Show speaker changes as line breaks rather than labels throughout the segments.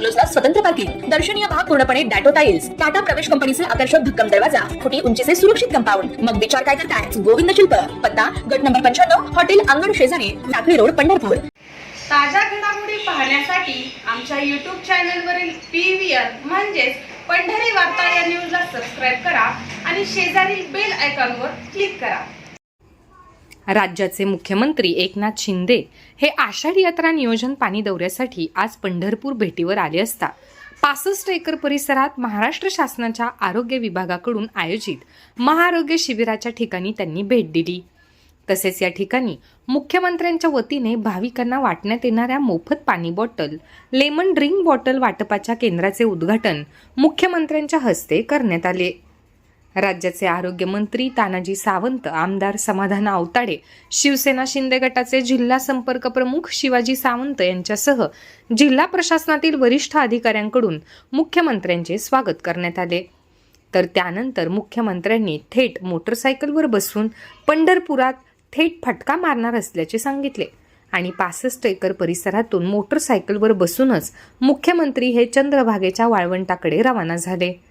बंगलोजला स्वतंत्र पार्किंग. दर्शनीय भाग पूर्णपणे डॅटो टाइल्स टाटा प्रवेश कंपनीचे आकर्षक भक्कम दरवाजा. खोटी उंचीचे सुरक्षित कंपाऊंड. मग विचार काय करताय? गोविंद शिल्प. पत्ता गट नंबर पंच्याण्णव हॉटेल अंगण शेजारी लाकडी रोड पंढरपूर.
ताज्या घडामोडी पाहण्यासाठी आमच्या यूट्यूब चॅनलवरील पी व्ही आर म्हणजेच पंढरी वार्ता या न्यूजला सबस्क्राईब करा आणि शेजारील बेल आयकॉनवर क्लिक करा.
राज्याचे मुख्यमंत्री एकनाथ शिंदे हे आषाढी यात्रा नियोजन पाणी दौऱ्यासाठी आज पंढरपूर भेटीवर आले असता. पासष्ट एकर परिसरात महाराष्ट्र शासनाच्या आरोग्य विभागाकडून आयोजित महाआरोग्य शिबिराच्या ठिकाणी त्यांनी भेट दिली. तसेच या ठिकाणी मुख्यमंत्र्यांच्या वतीने भाविकांना वाटण्यात येणाऱ्या मोफत पाणी बॉटल लेमन ड्रिंक बॉटल वाटपाच्या केंद्राचे उद्घाटन मुख्यमंत्र्यांच्या हस्ते करण्यात आले. राज्याचे आरोग्यमंत्री तानाजी सावंत आमदार समाधान आवताडे शिवसेना शिंदे गटाचे जिल्हा संपर्क प्रमुख शिवाजी सावंत यांच्यासह जिल्हा प्रशासनातील वरिष्ठ अधिकाऱ्यांकडून मुख्यमंत्र्यांचे स्वागत करण्यात आले. तर त्यानंतर मुख्यमंत्र्यांनी थेट मोटरसायकलवर बसून पंढरपुरात थेट फटका मारणार असल्याचे सांगितले आणि पासष्ट एकर परिसरातून मोटरसायकलवर बसूनच मुख्यमंत्री हे चंद्रभागेच्या वाळवंटाकडे रवाना झाले.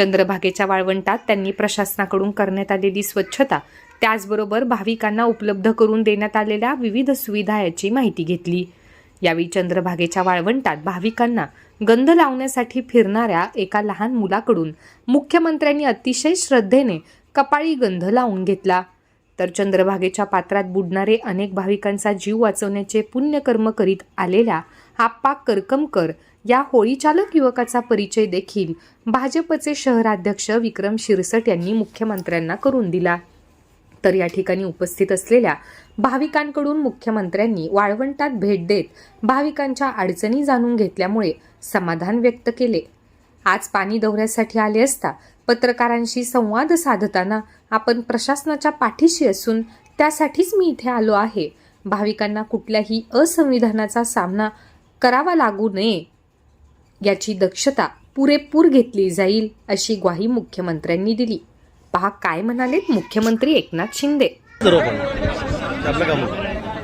चंद्रभागेच्या वाळवंटात त्यांनी प्रशासनाकडून करण्यात आलेली स्वच्छता त्याचबरोबर भाविकांना उपलब्ध करून देण्यात आलेल्या विविध सुविधा याची माहिती घेतली. यावेळी चंद्रभागेच्या वाळवंटात भाविकांना गंध लावण्यासाठी फिरणाऱ्या एका लहान मुलाकडून मुख्यमंत्र्यांनी अतिशय श्रद्धेने कपाळी गंध लावून घेतला. तर चंद्रभागेच्या पात्रात बुडणारे अनेक भाविकांचा जीव वाचवण्याचे पुण्यकर्म करीत आलेल्या आप्पा करकमकर या होळीचालक युवकाचा परिचय देखील भाजपचे शहराध्यक्ष विक्रम शिरसट यांनी मुख्यमंत्र्यांना करून दिला. तर या ठिकाणी उपस्थित असलेल्या भाविकांकडून मुख्यमंत्र्यांनी वाळवंटात भेट देत भाविकांच्या अडचणी जाणून घेतल्यामुळे समाधान व्यक्त केले. आज पाणी दौऱ्यासाठी आले असता पत्रकारांशी संवाद साधताना आपण प्रशासनाच्या पाठीशी असून त्यासाठीच मी इथे आलो आहे. भाविकांना कुठल्याही असंविधानाचा सामना करावा लागू नये याची दक्षता पुरेपूर घेतली जाईल अशी ग्वाही मुख्यमंत्र्यांनी दिली. पहा काय म्हणालेत मुख्यमंत्री एकनाथ शिंदे.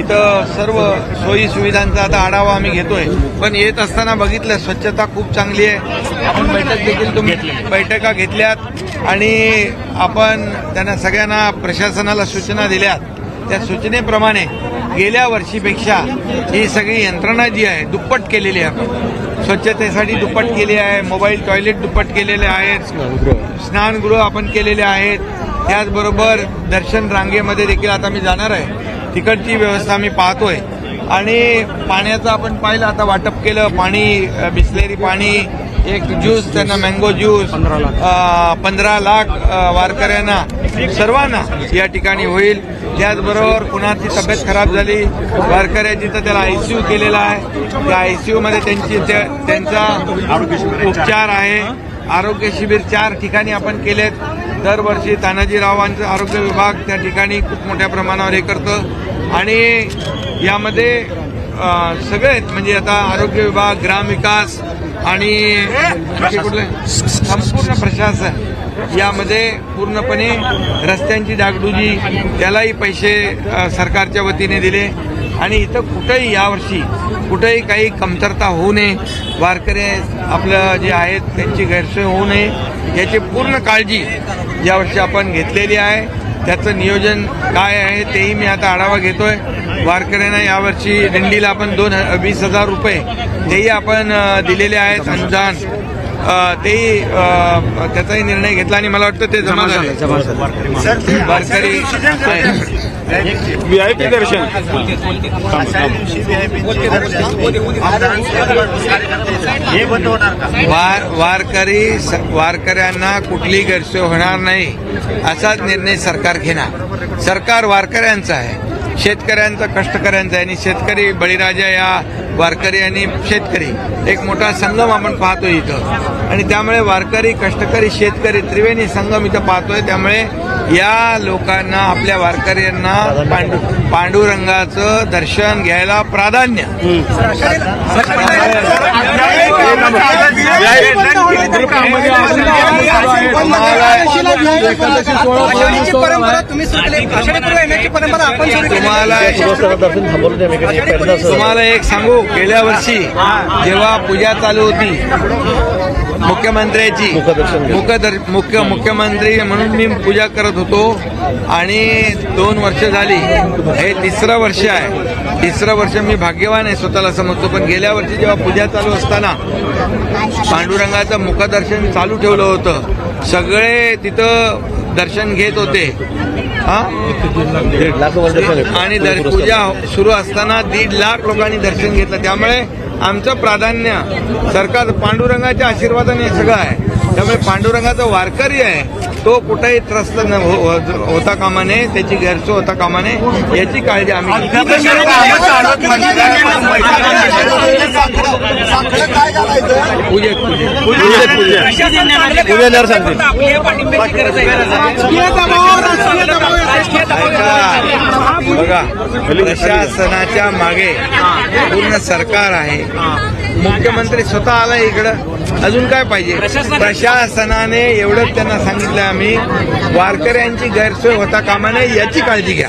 इथं सर्व सोयी सुविधांचा आता आढावा आम्ही घेतोय. पण येत असताना बघितलं स्वच्छता खूप चांगली आहे. आपण बैठक देखील तुम्ही बैठका घेतल्यात आणि आपण त्यांना सगळ्यांना प्रशासनाला सूचना दिल्यात. त्या सूचनेप्रमाणे गेल्या वर्षीपेक्षा ही सगळी यंत्रणा जी आहे दुप्पट केलेली आहे स्वच्छतेसाठी दुप्पट केली आहे मोबाईल टॉयलेट दुप्पट केलेले आहेत स्नानगृह आपण केलेले आहेत. त्याचबरोबर दर्शन रांगेमध्ये देखील आता मी जाणार आहे. तिकडची व्यवस्था मी पाहतोय. आणि पाण्याचं आपण पाहिलं आता वाटप केलं पाणी बिस्लेरी पाणी एक ज्यूस त्यांना मँगो ज्यूस पंधरा लाख. वारकऱ्यांना सर्वांना या ठिकाणी होईल. त्याचबरोबर कुणाची तब्येत खराब झाली वारकऱ्याची तर त्याला आयसीयू केलेला आहे. त्या आयसीयू मध्ये त्यांची त्या- त्यांचा उपचार आहे. आरोग्य शिबिर चार ठिकाणी आपण केलेत. दरवर्षी तानाजीरावांचं आरोग्य विभाग त्या ठिकाणी खूप मोठ्या प्रमाणावर हे करतं. आणि यामध्ये सगळेच म्हणजे आता आरोग्य विभाग ग्रामविकास आणि कुठले? संपूर्ण प्रशासन यामध्ये पूर्णपणे रस्त्यांची डागडुजी त्यालाही पैसे सरकारच्या वतीने दिले. आणि इथं कुठंही यावर्षी कुठंही काही कमतरता होऊ नये. वारकरी आपलं जे आहेत त्यांची गैरसोय होऊ नये. याची पूर्ण काळजी यावर्षी आपण घेतलेली आहे. त्याचं नियोजन काय आहे तेही मी आता आढावा घेतोय. वारकऱ्यांना यावर्षी दिंडीला आपण दोन वीस हजार रुपये तेही आपण दिलेले आहेत. अनुदान तेही त्याचाही निर्णय घेतला आणि मला वाटतं ते जमा झाले. वारकरी
व्हीआयपी दर्शन.
हे बंद होणार का?
वार वारकरी स- वारकऱ्यांना कुठली गैरसोय होणार नाही असाच निर्णय सरकार घेणार. सरकार वारकऱ्यांचं आहे. शेतकऱ्यांचा कष्टकऱ्यांचा आहे. आणि शेतकरी बळीराजा या वारकरी आणि शेतकरी एक मोठा संगम आपण पाहतोय इथं आणि त्यामुळे वारकरी कष्टकरी शेतकरी त्रिवेणी संगम इथं पाहतोय त्यामुळे या लोकांना आपल्या वारकऱ्यांना पांडु पांडुरंगाचं दर्शन घ्यायला प्राधान्य
परंपरा तुम्ही सुरू केली. आषाढी पूर्व येण्याची परंपरा आपण सुरू केली?
तुम्हाला एक सांगू गेल्या वर्षी जेव्हा पूजा चालू होती मुख्यमंत्र्याची मुख्य मुख्यमंत्री म्हणून मी पूजा करत होतो आणि दोन वर्ष झाली. हे तिसरं वर्ष आहे. तिसरं वर्ष मी भाग्यवान आहे स्वतःला समजतो. पण गेल्या वर्षी जेव्हा पूजा चालू असताना पांडुरंगाचं मुखदर्शन चालू ठेवलं होतं. सगळे तिथं दर्शन घेत होते. हा? आणि पूजा सुरू असताना दीड लाख लोकांनी दर्शन घेतलं. त्यामुळे आमचं प्राधान्य सरकार पांडुरंगाच्या आशीर्वादाने हे सगळं आहे. त्यामुळे पांडुरंगाचं वारकरी आहे. तो कुठेही त्रस्त न हो- हो- होता कामा नये त्याची गैरसोय होता कामा नये याची काळजी आम्ही. पूजेत पूजेत.
पूजेल्यावर
बघा प्रशासनाच्या मागे पूर्ण सरकार आहे. मुख्यमंत्री स्वतः आला इकडं. अजून काय पाहिजे? प्रशासनाने एवढंच त्यांना सांगितलं आम्ही. वारकऱ्यांची गैरसोय होता कामा नये याची काळजी घ्या.